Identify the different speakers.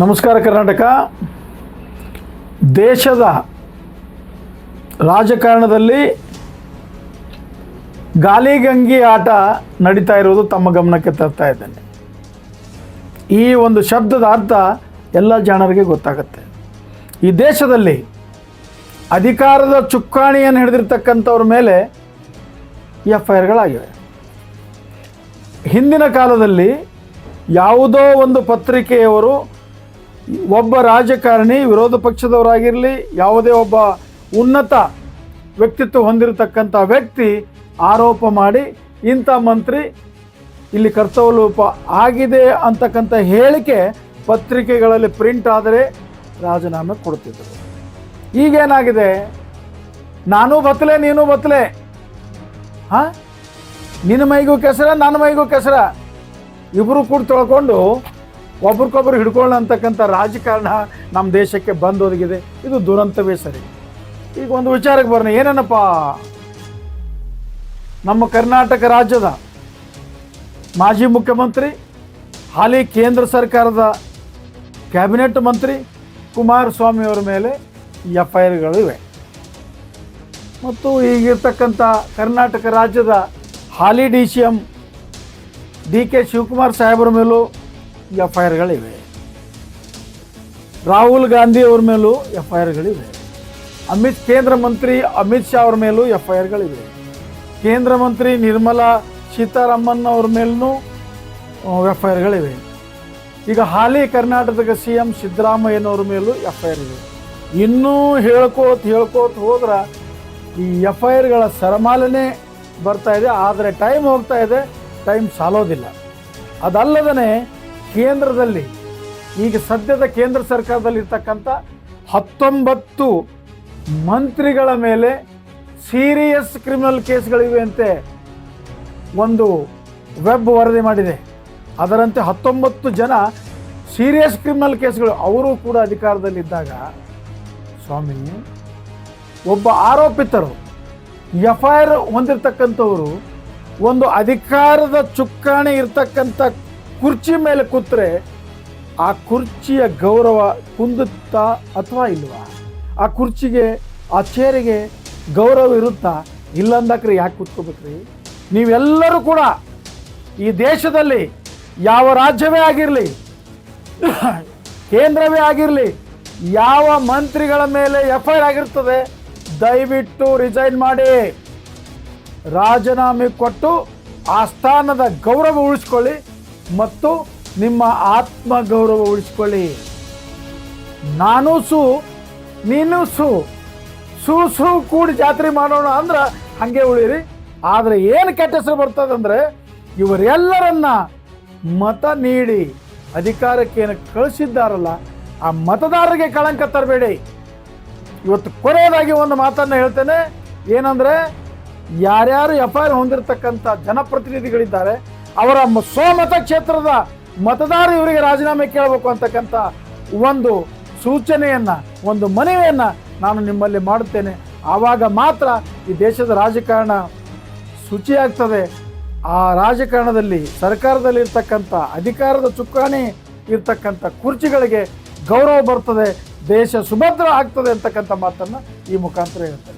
Speaker 1: ನಮಸ್ಕಾರ ಕರ್ನಾಟಕ. ದೇಶದ ರಾಜಕಾರಣದಲ್ಲಿ ಗಾಲಿಗಂಗಿ ಆಟ ನಡೀತಾ ಇರುವುದು ತಮ್ಮ ಗಮನಕ್ಕೆ ತರ್ತಾ ಇದ್ದೇನೆ. ಈ ಒಂದು ಶಬ್ದದ ಅರ್ಥ ಎಲ್ಲ ಜನರಿಗೆ ಗೊತ್ತಾಗುತ್ತೆ. ಈ ದೇಶದಲ್ಲಿ ಅಧಿಕಾರದ ಚುಕ್ಕಾಣಿಯನ್ನು ಹಿಡಿದಿರ್ತಕ್ಕಂಥವ್ರ ಮೇಲೆ ಎಫ್ ಐ ಆರ್ಗಳಾಗಿವೆ ಹಿಂದಿನ ಕಾಲದಲ್ಲಿ ಯಾವುದೋ ಒಂದು ಪತ್ರಿಕೆಯವರು ಒಬ್ಬ ರಾಜಕಾರಣಿ ವಿರೋಧ ಪಕ್ಷದವರಾಗಿರಲಿ, ಯಾವುದೇ ಒಬ್ಬ ಉನ್ನತ ವ್ಯಕ್ತಿತ್ವ ಹೊಂದಿರತಕ್ಕಂಥ ವ್ಯಕ್ತಿ ಆರೋಪ ಮಾಡಿ, ಇಂಥ ಮಂತ್ರಿ ಇಲ್ಲಿ ಕರ್ತವ್ಯಲೋಪ ಆಗಿದೆ ಅಂತಕ್ಕಂಥ ಹೇಳಿಕೆ ಪತ್ರಿಕೆಗಳಲ್ಲಿ ಪ್ರಿಂಟ್ ಆದರೆ ರಾಜೀನಾಮೆ ಕೊಡ್ತಿದ್ದರು ಈಗೇನಾಗಿದೆ? ನಾನು ಬತ್ತಲೆ, ನೀನು ಬತ್ತಲೆ. ಹಾಂ? ನಿನ್ನ ಮೈಗೂ ಕೆಸರ, ನನ್ನ ಮೈಗೂ ಕೆಸರ. ಇಬ್ಬರು ಕೂಡ ತೊಳ್ಕೊಂಡು ಒಬ್ರಿಗೊಬ್ರು ಹಿಡ್ಕೊಳ್ಳೋ ಅಂತಕ್ಕಂಥ ರಾಜಕಾರಣ ನಮ್ಮ ದೇಶಕ್ಕೆ ಬಂದೊದಗಿದೆ. ಇದು ದುರಂತವೇ ಸರಿ. ಈಗ ಒಂದು ವಿಚಾರಕ್ಕೆ ಬರೋಣ. ಏನೇನಪ್ಪ ನಮ್ಮ ಕರ್ನಾಟಕ ರಾಜ್ಯದ ಮಾಜಿ ಮುಖ್ಯಮಂತ್ರಿ, ಹಾಲಿ ಕೇಂದ್ರ ಸರ್ಕಾರದ ಕ್ಯಾಬಿನೆಟ್ ಮಂತ್ರಿ ಕುಮಾರಸ್ವಾಮಿ ಅವರ ಮೇಲೆ ಎಫ್ ಐ ಆರ್ಗಳು ಇವೆ. ಮತ್ತು ಈಗಿರ್ತಕ್ಕಂಥ ಕರ್ನಾಟಕ ರಾಜ್ಯದ ಹಾಲಿ D C M D K Shivakumar ಸಾಹೇಬರ ಮೇಲೂ ಎಫ್ ಐ ಆರ್ಗಳಿವೆ ರಾಹುಲ್ ಗಾಂಧಿ ಅವ್ರ ಮೇಲೂ ಎಫ್ ಐ ಆರ್ಗಳಿವೆ ಅಮಿತ್ ಕೇಂದ್ರ ಮಂತ್ರಿ ಅಮಿತ್ ಶಾ ಅವ್ರ ಮೇಲೂ ಎಫ್ ಐ ಆರ್ಗಳಿವೆ ಕೇಂದ್ರ ಮಂತ್ರಿ ನಿರ್ಮಲಾ ಸೀತಾರಾಮನ್ ಅವ್ರ ಮೇಲೂ ಎಫ್ ಐ ಆರ್ಗಳಿವೆ ಈಗ ಹಾಲಿ ಕರ್ನಾಟಕದ ಸಿ ಎಂ ಸಿದ್ದರಾಮಯ್ಯನವ್ರ ಮೇಲೂ ಎಫ್ ಐ ಆರ್ ಇದೆ ಇನ್ನೂ ಹೇಳ್ಕೋತ ಹೇಳ್ಕೋತ ಹೋದ್ರೆ ಈ ಎಫ್ ಐ ಆರ್ಗಳ ಸರಮಾಲನೆ ಬರ್ತಾ ಇದೆ, ಆದರೆ ಟೈಮ್ ಹೋಗ್ತಾ ಇದೆ, ಟೈಮ್ ಸಾಲೋದಿಲ್ಲ. ಅದಲ್ಲದೇ ಕೇಂದ್ರದಲ್ಲಿ, ಈಗ ಸದ್ಯದ ಕೇಂದ್ರ ಸರ್ಕಾರದಲ್ಲಿ ಇರ್ತಕ್ಕಂಥ ಹತ್ತೊಂಬತ್ತು ಮಂತ್ರಿಗಳ ಮೇಲೆ ಸೀರಿಯಸ್ ಕ್ರಿಮಿನಲ್ ಕೇಸ್ಗಳಿವೆ ಅಂತ ಒಂದು ವೆಬ್ ವರದಿ ಮಾಡಿದೆ. ಅದರಂತೆ ಹತ್ತೊಂಬತ್ತು ಜನ ಸೀರಿಯಸ್ ಕ್ರಿಮಿನಲ್ ಕೇಸ್ಗಳು, ಅವರು ಕೂಡ ಅಧಿಕಾರದಲ್ಲಿದ್ದಾಗ, ಸ್ವಾಮಿ, ಒಬ್ಬ ಆರೋಪಿತರು, ಎಫ್ ಐ ಆರ್ ಹೊಂದಿರತಕ್ಕಂಥವರು, ಒಂದು ಅಧಿಕಾರದ ಚುಕ್ಕಾಣಿ ಇರ್ತಕ್ಕಂಥ ಕುರ್ಚಿ ಮೇಲೆ ಕೂತ್ರೆ ಆ ಕುರ್ಚಿಯ ಗೌರವ ಕುಂದುತ್ತಾ ಅಥವಾ ಇಲ್ವಾ? ಆ ಕುರ್ಚಿಗೆ, ಆ ಚೇರಿಗೆ ಗೌರವ ಇರುತ್ತಾ? ಇಲ್ಲಂದಾಕ್ರೆ ಯಾಕೆ ಕೂತ್ಕೋಬೇಕ್ರಿ? ನೀವೆಲ್ಲರೂ ಕೂಡ ಈ ದೇಶದಲ್ಲಿ ಯಾವ ರಾಜ್ಯವೇ ಆಗಿರಲಿ, ಕೇಂದ್ರವೇ ಆಗಿರಲಿ, ಯಾವ ಮಂತ್ರಿಗಳ ಮೇಲೆ ಎಫ್ ಐ ಆರ್ ಆಗಿರ್ತದೆ, ದಯವಿಟ್ಟು ರಿಸೈನ್ ಮಾಡಿ. ರಾಜೀನಾಮೆ ಕೊಟ್ಟು ಆ ಸ್ಥಾನದ ಗೌರವ ಉಳಿಸ್ಕೊಳ್ಳಿ. ಮತ್ತು ನಿಮ್ಮ ಆತ್ಮ ಗೌರವ ಉಳಿಸ್ಕೊಳ್ಳಿ ನಾನು ಸು, ನೀನು ಸು ಸು ಸು ಕೂಡಿ ಜಾತ್ರೆ ಮಾಡೋಣ ಅಂದ್ರೆ ಹಾಗೆ ಉಳಿರಿ ಆದರೆ ಏನು ಕೆಟ್ಟ ಹೆಸರು ಬರ್ತದಂದ್ರೆ ಇವರೆಲ್ಲರನ್ನ ಮತ ನೀಡಿ ಅಧಿಕಾರಕ್ಕೆ ಏನು ಕಳಿಸಿದ್ದಾರಲ್ಲ, ಆ ಮತದಾರರಿಗೆ ಕಳಂಕ ತರಬೇಡಿ. ಇವತ್ತು ಕೊನೆಯದಾಗಿ ಒಂದು ಮಾತನ್ನು ಹೇಳ್ತೇನೆ. ಏನಂದ್ರೆ, ಯಾರ್ಯಾರು ಎಫ್ ಐ ಹೊಂದಿರತಕ್ಕಂಥ ಜನಪ್ರತಿನಿಧಿಗಳಿದ್ದಾರೆ ಅವರ ಸ್ವಮತ ಕ್ಷೇತ್ರದ ಮತದಾರ ಇವರಿಗೆ ರಾಜೀನಾಮೆ ಕೇಳಬೇಕು ಅಂತಕ್ಕಂಥ ಒಂದು ಸೂಚನೆಯನ್ನ, ಒಂದು ಮನವಿಯನ್ನ ನಾನು ನಿಮ್ಮಲ್ಲಿ ಮಾಡುತ್ತೇನೆ. ಆವಾಗ ಮಾತ್ರ ಈ ದೇಶದ ರಾಜಕಾರಣ ಶುಚಿಯಾಗ್ತದೆ. ಆ ರಾಜಕಾರಣದಲ್ಲಿ ಸರ್ಕಾರದಲ್ಲಿ ಇರ್ತಕ್ಕಂಥ ಅಧಿಕಾರದ ಚುಕ್ಕಾಣಿ ಇರ್ತಕ್ಕಂಥ ಕುರ್ಚಿಗಳಿಗೆ ಗೌರವ ಬರ್ತದೆ. ದೇಶ ಸುಭದ್ರ ಆಗ್ತದೆ ಅಂತಕ್ಕಂಥ ಮಾತನ್ನು ಈ ಮುಖಾಂತರ ಹೇಳ್ತೇನೆ.